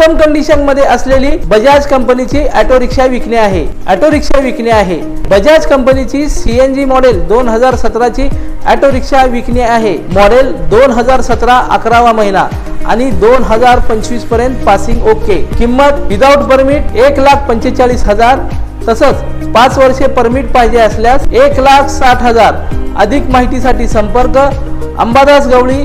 उत्तम कंडिशनमध्ये असलेली बजाज कंपनीची ऑटो रिक्षा विकणे आहे. ऑटो रिक्षा विकणे आहे. बजाज कंपनीची सीएनजी मॉडेल दोन हजार सतराची ऑटो रिक्षा विकणे आहे. मॉडेल दोन हजार सतरा अकरावा महिना आणि दोन हजार पंचवीसपर्यंत पासिंग ओके किंमत विदाउट परमिट एक लाख पंचेचाळीस हजार तसंच पाच वर्षे परमिट पाहिजे असल्यास एक लाख साठ हजार. अधिक माहितीसाठी संपर्क अंबादास गवळी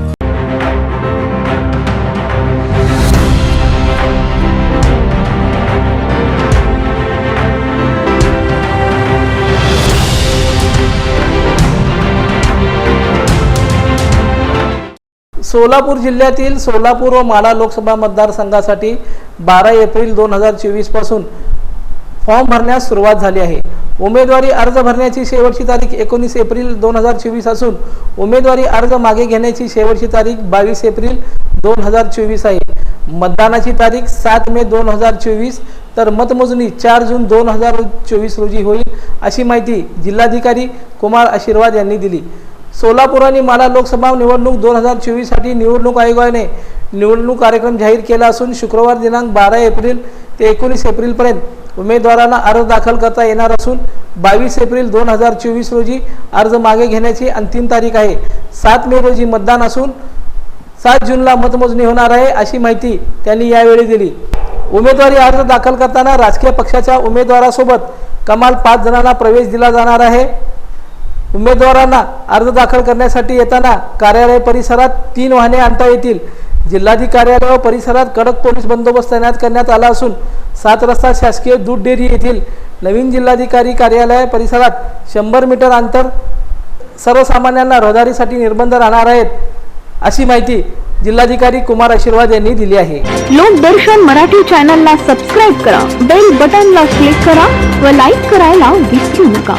सोलापूर जिल्ह्यातील सोलापूर व माढा लोकसभा मतदारसंघासाठी बारा एप्रिल दोन हजार चोवीसपासून फॉर्म भरण्यास सुरुवात झाली आहे. उमेदवारी अर्ज भरण्याची शेवटची तारीख एकोणीस एप्रिल दोन हजार चोवीस असून उमेदवारी अर्ज मागे घेण्याची शेवटची तारीख बावीस एप्रिल दोन हजार चोवीस आहे. मतदानाची तारीख सात मे दोन हजार चोवीस तर मतमोजणी चार जून दोन हजार चोवीस रोजी होईल अशी माहिती जिल्हाधिकारी कुमार आशीर्वाद यांनी दिली. सोलापूर आणि माढा लोकसभा निवडणूक दोन हजार चोवीससाठी निवडणूक आयोगाने निवडणूक कार्यक्रम जाहीर केला असून शुक्रवार दिनांक बारा एप्रिल ते एकोणीस एप्रिलपर्यंत उमेदवारांना अर्ज दाखल करता येणार असून बावीस एप्रिल दोन हजार चोवीस रोजी अर्ज मागे घेण्याची अंतिम तारीख आहे. सात मे रोजी मतदान असून सात जूनला मतमोजणी होणार आहे अशी माहिती त्यांनी यावेळी दिली. उमेदवारी अर्ज दाखल करताना राजकीय पक्षाच्या उमेदवारासोबत कमाल पाच जणांना प्रवेश दिला जाणार आहे. उमेदवारांना अर्ज दाखल करण्यासाठी येताना कार्यालय परिसरात तीन वाहने आणता येतील. जिल्हाधिकारी व परिसरात कडक पोलीस बंदोबस्त तैनात करण्यात आला असून सात रस्ता शासकीय दूध डेअरी येथील नवीन जिल्हाधिकारी कार्यालय परिसरात शंभर मीटर अंतर सर्वसामान्यांना रहदारीसाठी निर्बंध राहणार आहेत अशी माहिती जिल्हाधिकारी कुमार आशीर्वाद यांनी दिली आहे. लोकदर्शन मराठी चॅनलला सबस्क्राईब करा बेल बटनला क्लिक करा व लाईक करायला विसरू नका.